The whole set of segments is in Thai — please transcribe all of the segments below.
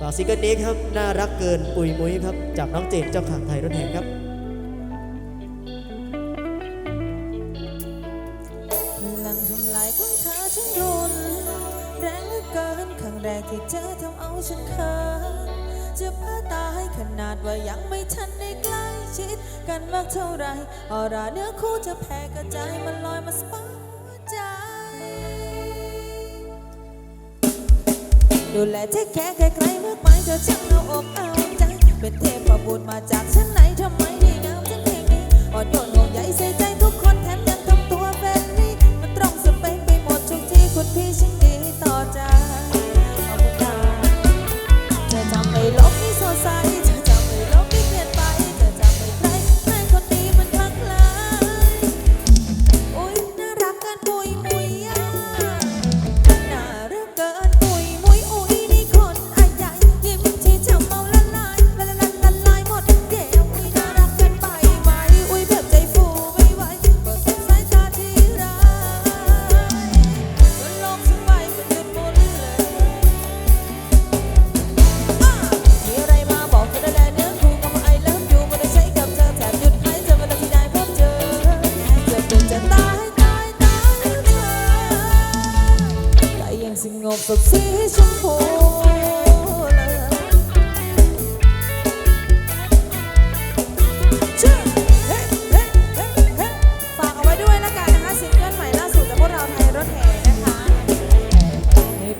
ฝากซิงเกิลนี้ครับ น่ารักเกินปุยมุ้ยครับ จากน้องเจนเจ้าข่างไทยรถแห่ครับลังทำลายของเธอฉันรุนแรงเกินครั้งแรกที่เจอทำเอาฉันเขินจะพาตายขนาดว่ายังไม่ทันได้ใกล้ชิด กันมากเท่าไรออราเนื้อคู่จะแผ่กระจายมันลอยมาสปา ดูแลเทคแคร์ไกลๆมากมายเธอช่างเอาอกเอาใจ เป็นเทพบุตรมาจากชั้นไหนทำไมดีงามฉันเพลงนี้อ่อนโยนห่วงใยใส่ใจ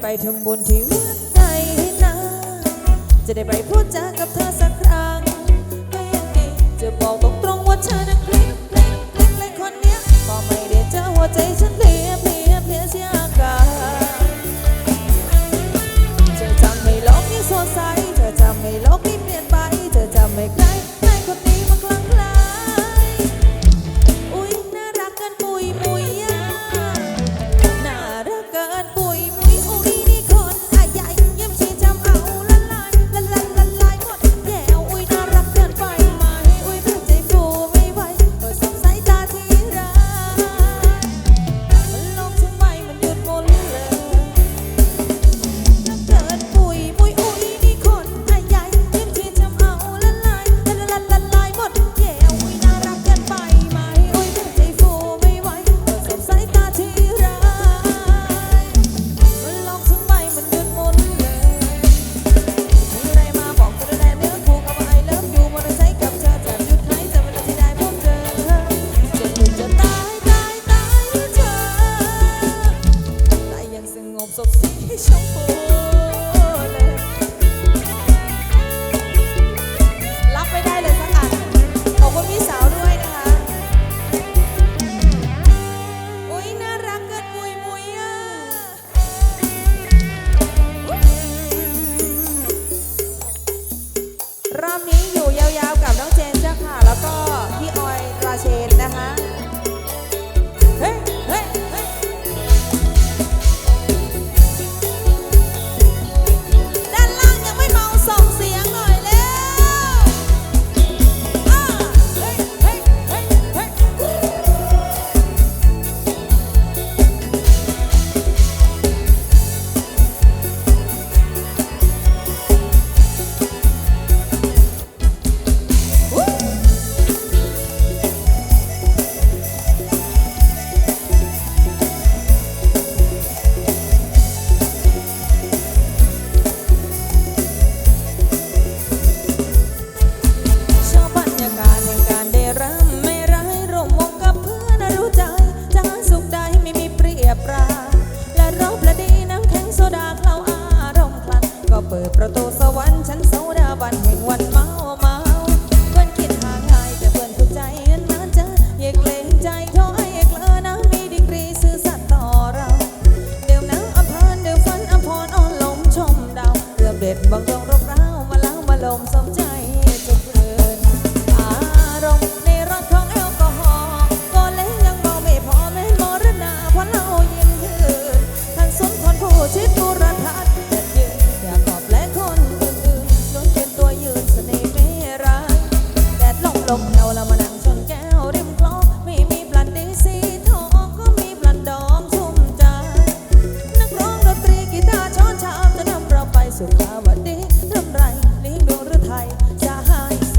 ไปทำบุญที่วัดไหนนะ จะได้ไปพูดจากับเธอสักครั้งก็ยังดีจะบอกตรงๆว่าเธอนั้นคลิกคลิกคลิกคนเนี้ยพอไม่ได้เจอหัวใจฉันเปลี่ยน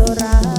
chorar.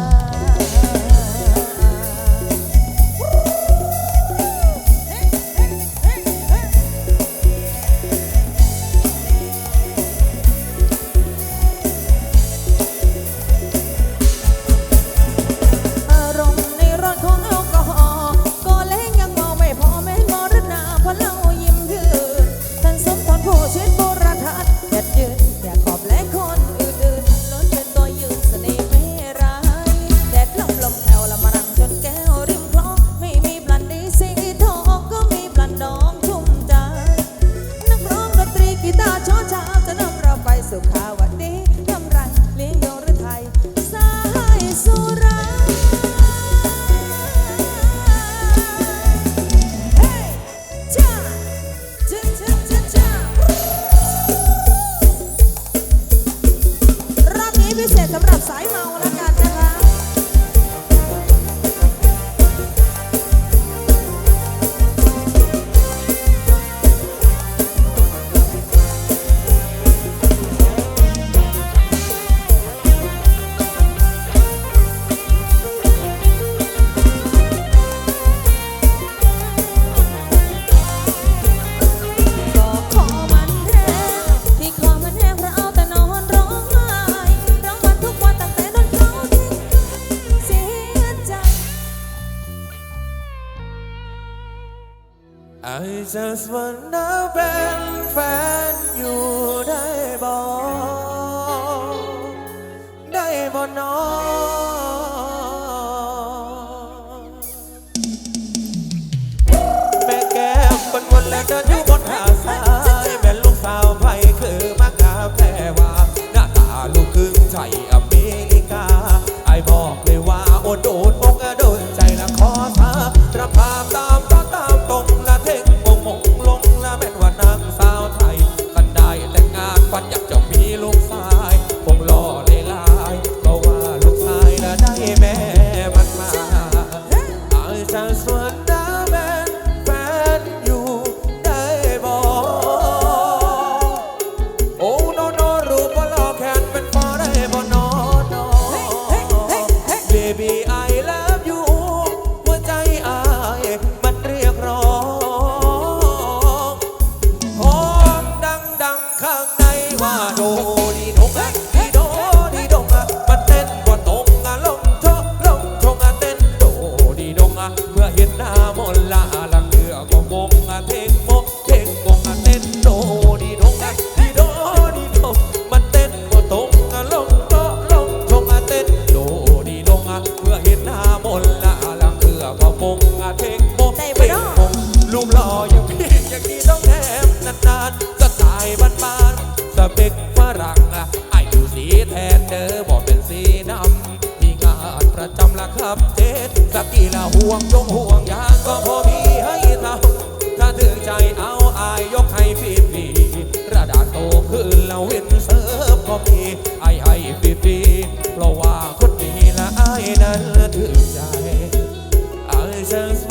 Jesus was. จเอาอายยกให้ฟรีฟรีระดาโตขึ้นแล้วเว้นเสิร์ฟก็มีไอาให้ฟรีฟีเพราะว่าคนนี้ละอายนั้นถือใจไ I just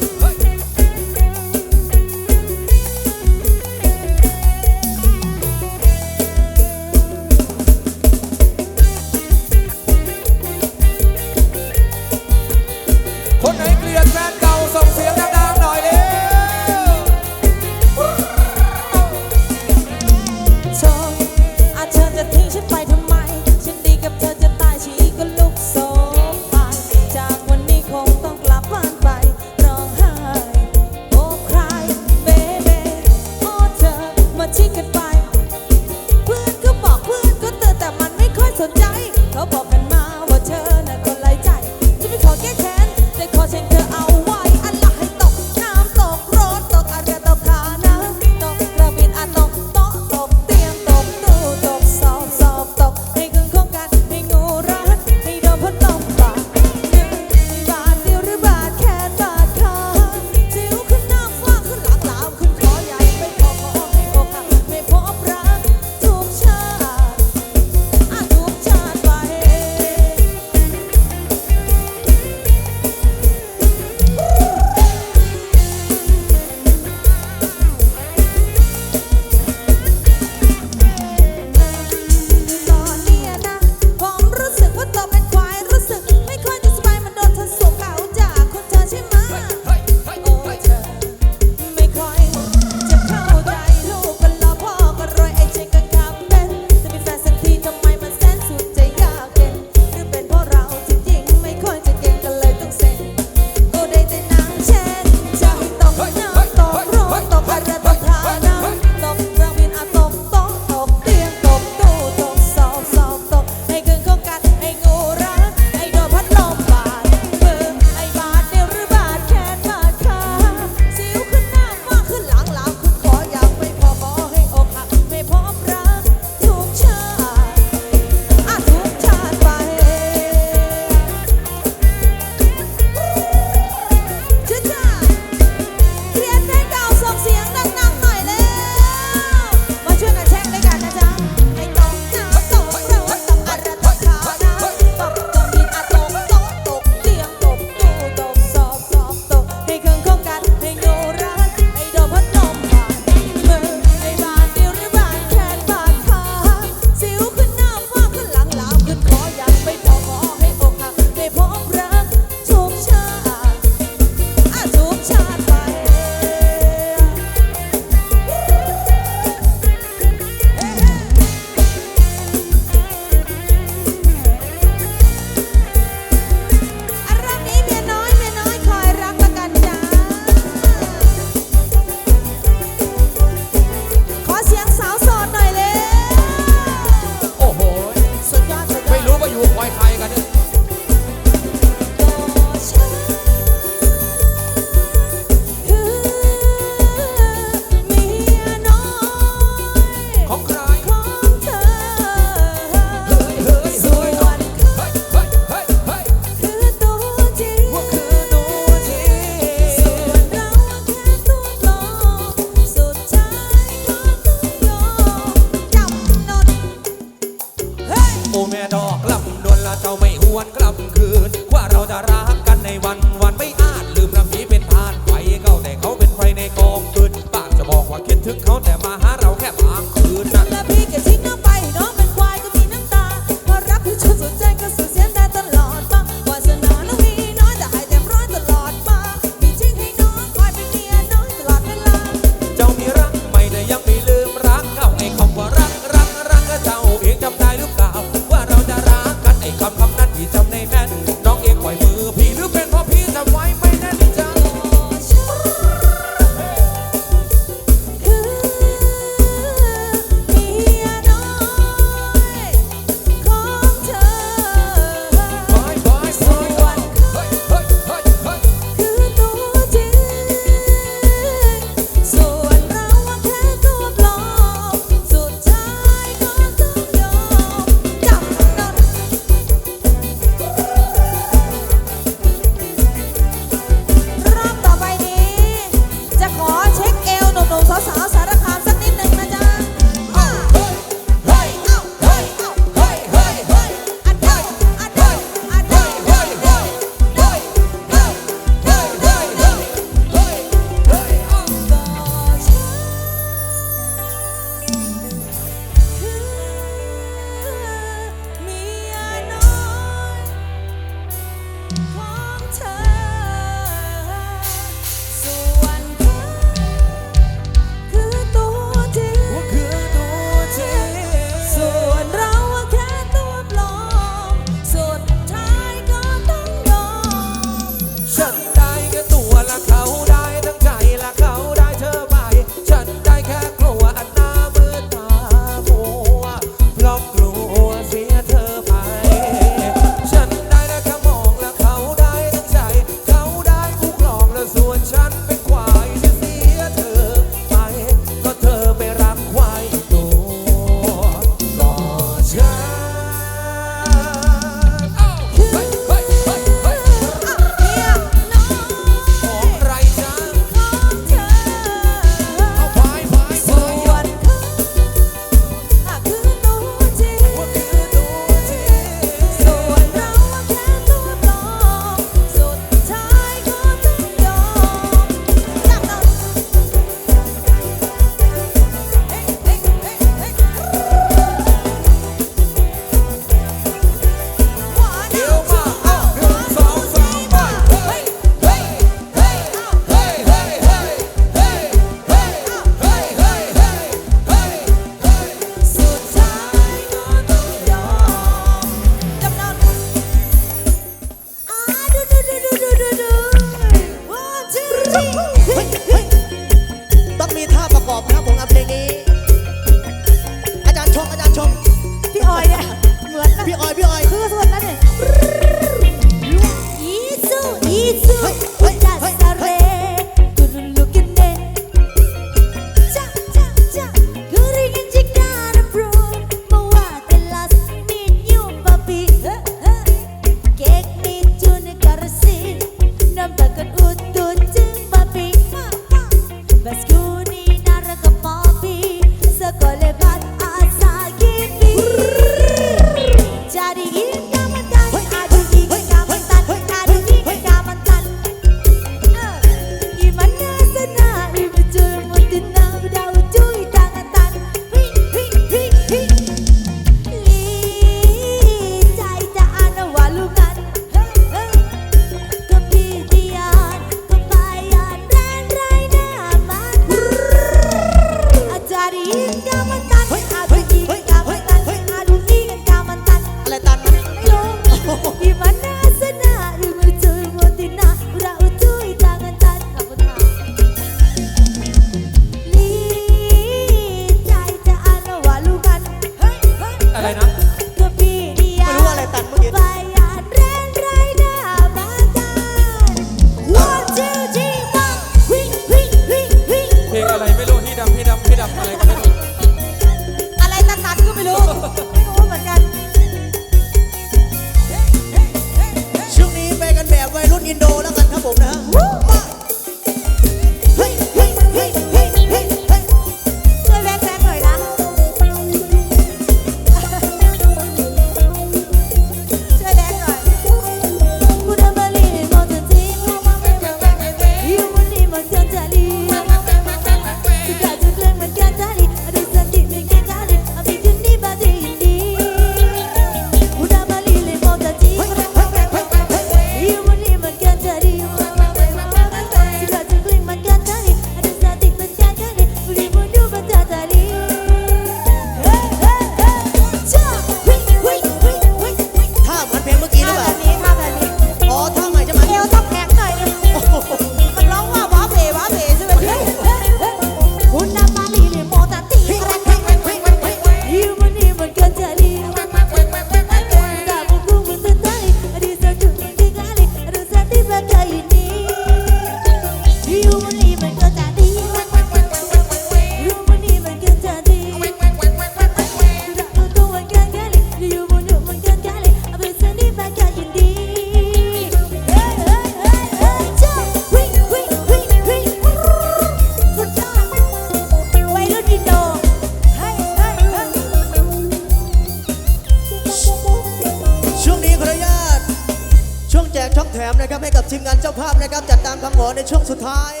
ในช่วงสุดท้าย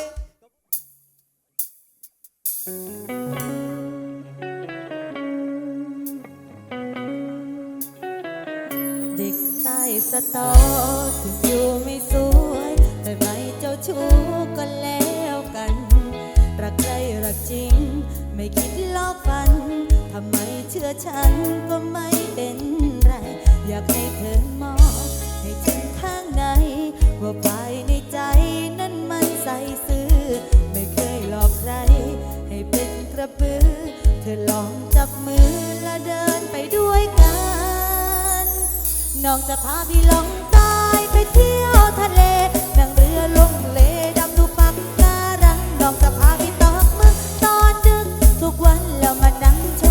ใจนั้นมันใสซื่อ ไม่เคยหลอกใคร ให้เป็นกระปือ เธอลองจับมือและเดินไปด้วยกัน น้องจะพาพี่ลองใต้ไปเที่ยวทะเล นั่งเรือลงเลดำดูปักการัง น้องจะพาพี่ตอกมืองตอนดึก ทุกวันแล้วมานั่งชม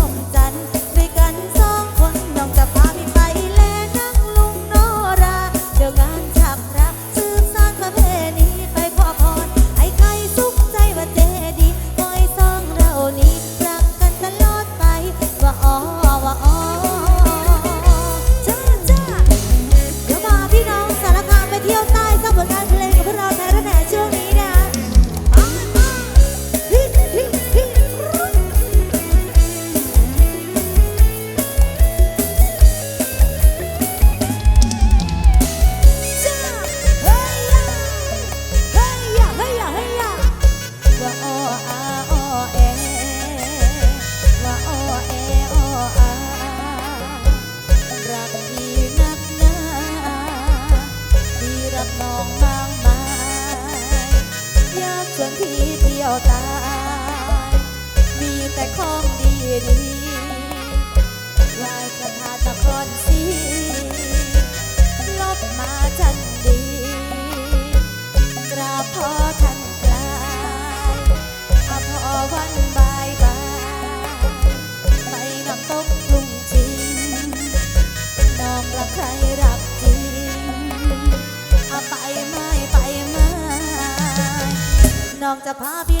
จะพาพี่